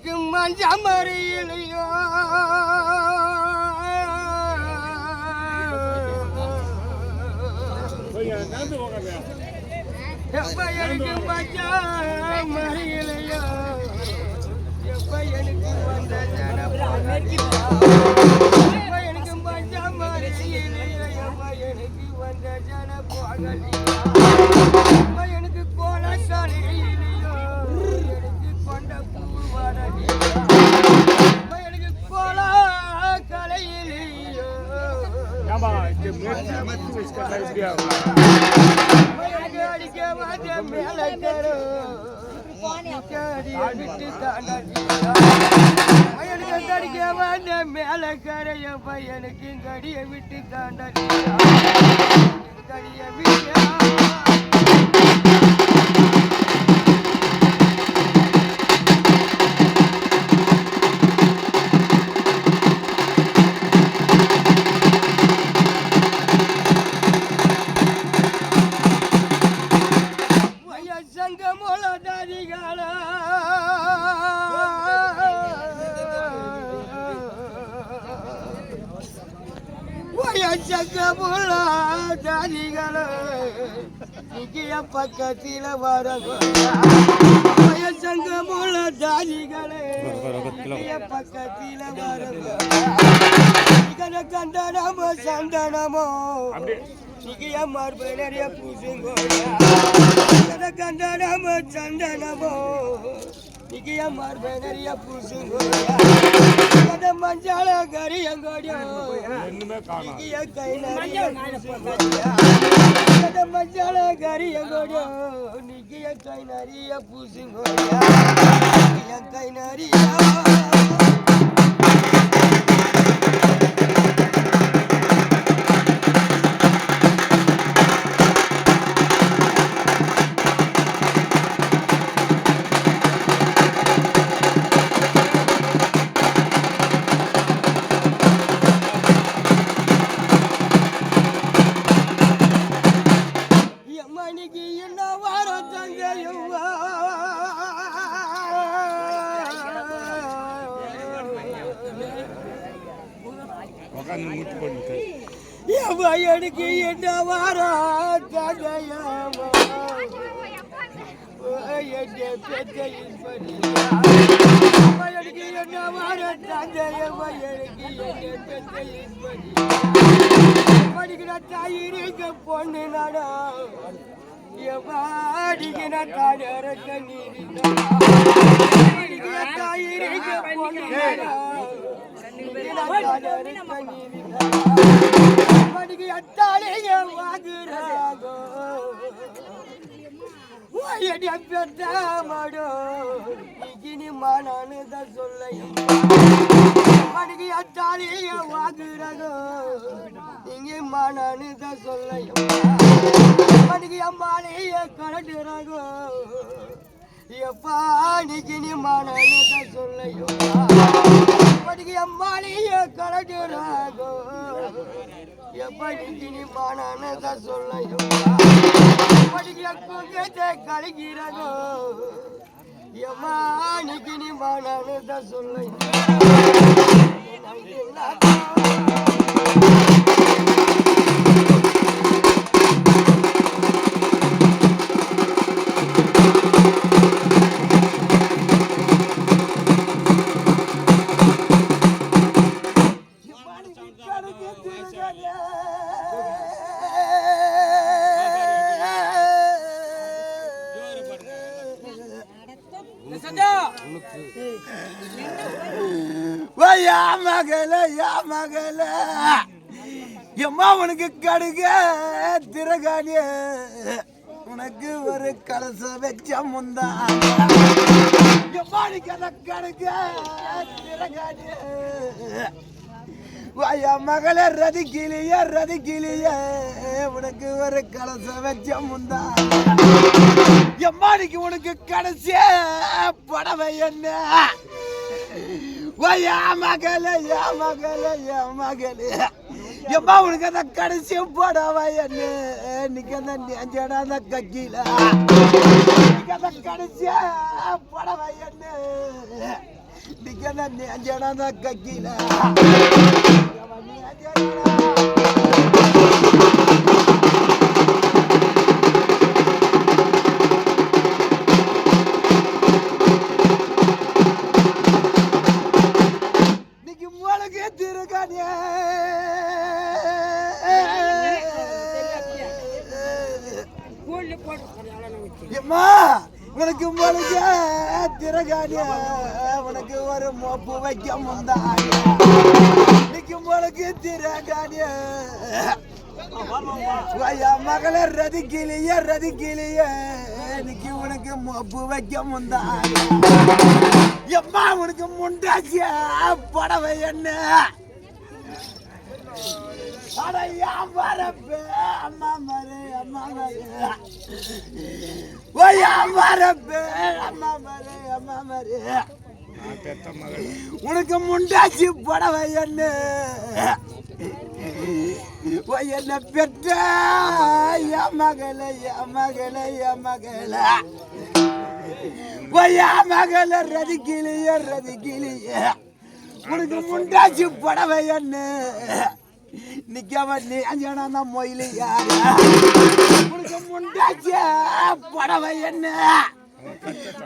எனக்கு மஞ்சமறியிலையோ எப்ப எனக்கு மஞ்சமறியிலையோ எப்ப எனக்கு வந்த எப்ப எனக்கு மஞ்சமறியிலையோ மேல பையனுக்கு கடிக்க கரைய பையனுக்கு கடிய விட்டு தாண்டா கடிய விட்டு சங்கமோல தாதிகால பக்கத்தில வரங்க சங்கமோல தாதிகளே பக்கத்தில வரங்க கண்டனமோ சந்தனமோ இங்கிய மார்பு நிறைய பூசுங்கோயா கண்டனமோ சந்தனமோ. ನಿಗಿಯ ಮಾರ್ಬೇನರಿಯ ಪುರುಸಿಂಗೋ ಕದ ಮಂಜಾಳ ಗರಿಯ ಗೋಡ್ಯೋ ನಿಗಿಯ ಕೈನರಿಯ ಕದ ಮಂಜಾಳ ಗರಿಯ ಗೋಡ್ಯೋ ನಿಗಿಯ ಕೈನರಿಯ ಪುರುಸಿಂಗೋ ನಿಗಿಯ ಕೈನರಿಯ எம்மணிக்கு என்ன வாரம் தங்கையம்மா என் பெத்தையின் படி எம்மணிக்கு என்ன வாரம் தங்கையம்மா எனக்கு என் பெத்தையின் படி படிக்கிற தாயிரிக்க பொண்ணு நாடா? எவாடிக்கிற படிக்கிற பொண்ணு படிக்கிற தாலைய வாங்குறாகோ ஓயடி பெத்த மாடோ? இகினி மானானு தான் சொல்ல. மணிக்கு அத்தாலிய வாங்குறதோ? இங்கே மானானு தான் சொல்ல. மணிக்கு அம்மாலேயே கலட்டுறதோ? எப்பா நீக்கு நீ மானானு தான் சொல்லையும் மணிக்கு அம்மாலேயே கலட்டுறதோ? எப்ப நீ சொல்லையும் எம்மா நீக்கு சொல்லையும். மகள. எம்மா உனக்கு கடுக திரகாடிய உனக்கு ஒரு கலச வச்ச முந்தா எம்மா நீக்கு அந்த கடுக திரகாடிய வாயா மகள ரதி கிளிய ரதி கிளிய உனக்கு ஒரு கலச வச்ச முந்தா எம்மாடிக்கு உனக்கு கடைசிய படவை என்ன? மகளே யா மகளே யா மகளே. எப்பா உனக்கு அந்த கடைசி படவை என்ன இன்னைக்கு அந்த நெஞ்சடா அந்த கக்கில. இன்னைக்கு அந்த கடைசிய படவை என்ன இன்னைக்கு அந்த நெஞ்சடா அந்த கக்கில. முளைக்கு எம்மா உனக்கு முளைக்க திறகானே உனக்கு ஒரு மோப்பு வைக்க முந்தானே இன்னைக்கு முளைக்கு திறகானே ஐயா மகளே ரதிக்கிளிய ரதிக்கிளிய இன்னைக்கு உனக்கு மோப்பு வைக்க முந்தானே எம்மா உனக்கு முண்டாச்சிய? படவை என்ன? அட ஏன் வரப்பு. அம்மா மரு அம்மா மரு ஓ ஏன் வரப்பு. அம்மா மரு அம்மா மரு உனக்கு முண்டாச்சி படவை என்ன ஓ என்ன பெற்ற என் மகளே என் மகளே என் மகளே. ஓ என் ரதிக்கிளிய ரதிக்கிளிய. உனக்கு முண்டாச்சி படவை என்ன நிக்காம நீ அஞ்சனா மொயிலு யாரு உனக்கு முண்டாச்சி படவை என்ன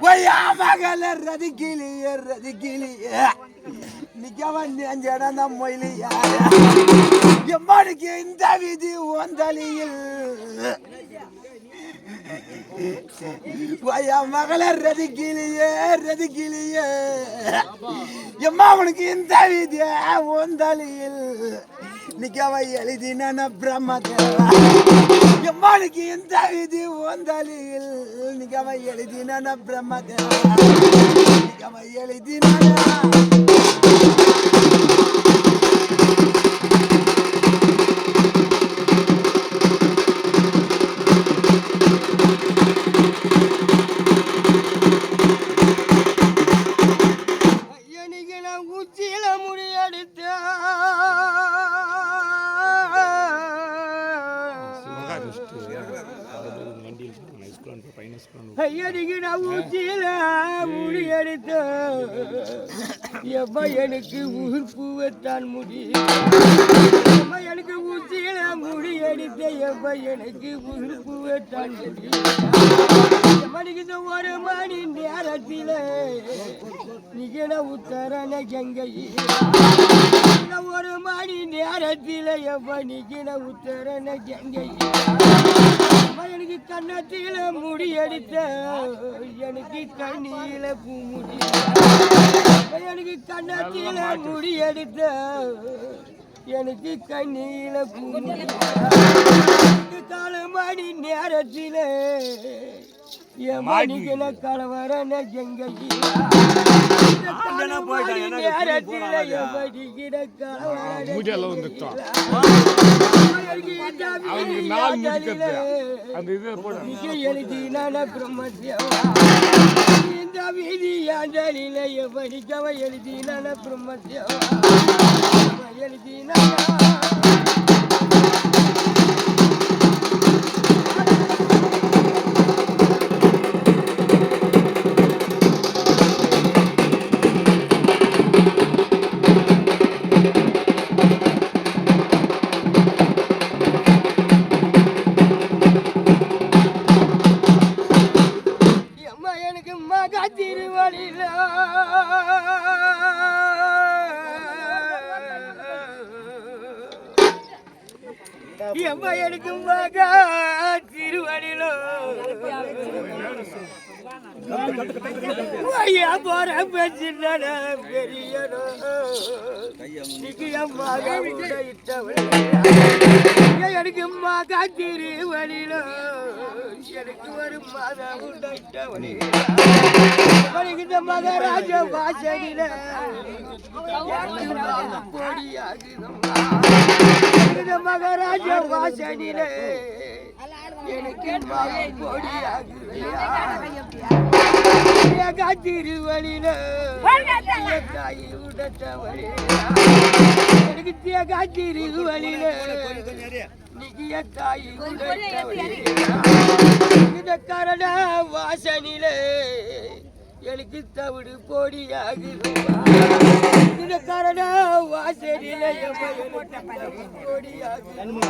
ஒய்யா மகள ரதி கிளிய ரதி கிளிய நிக்காம நீ அஞ்சனா மொயிலு யாரு எம்மாடிக்கு இந்த விதி ஒந்தலியில் வயா மகள ரதி கிளியே ரதி கிளியே எம்மா உனக்கு இந்த விதிய ஒந்தலியில் நிக்கவ எழுதின பிரம்மதேவா. எம்மாளுக்கு இந்த விதி ஒந்தலியில் நிக்கவ எழுதின பிரம்மதேவா நிக்கவ எழுதின ஐயனுக்கு நான் உச்சியில முடியெடுத்த எப்ப எனக்கு உயிர்ப்புவத்தான் முடியும் எப்ப எனக்கு உச்சியில முடியெடுத்த எப்ப எனக்கு உயிர்ப்புவத்தான் முடியும் மணிக்கு ஒரு மணி நேரத்தில் நிகழ உத்தரன கங்கை இந்த ஒரு மணி நேரத்தில் எப்ப நிகழ உத்தரன கங்கை எனக்கு கன்னத்தில முடி எடுத்த எனக்கு கண்ணியில பூ முடி எனக்கு கன்னத்தில முடி எடுத்த எனக்கு கண்ணியில பூ முடி கால மணி நேரத்தில் மணிகள கலவரன மூடியெல்லாம் வந்துட்டோம். அவனுக்கு நாள் முடிக்கிறது அந்த இது இந்த வீதி ஆண்டலில படிக்கவ எழுதினான எழுதினா அம்மா எனக்கு மகா திருவழில அம்மா எனக்கு மகா திருவழில ஐயா போற பெற்றின பெரியனோ. எனக்கு மகா திருவழில எனக்கு ஒரு மகா மகாராஜ வாசலில பொடியாகுதம்மா மகாராஜ வாசலில எனக்கு மகன் திருவழில தாய் எனக்கு தேகா திருவழில நிகிய தாய் கரண வாசனிலே எனக்கு தவிடு பொடியாகுது இந்த காரண தவிடு பொடியாகுது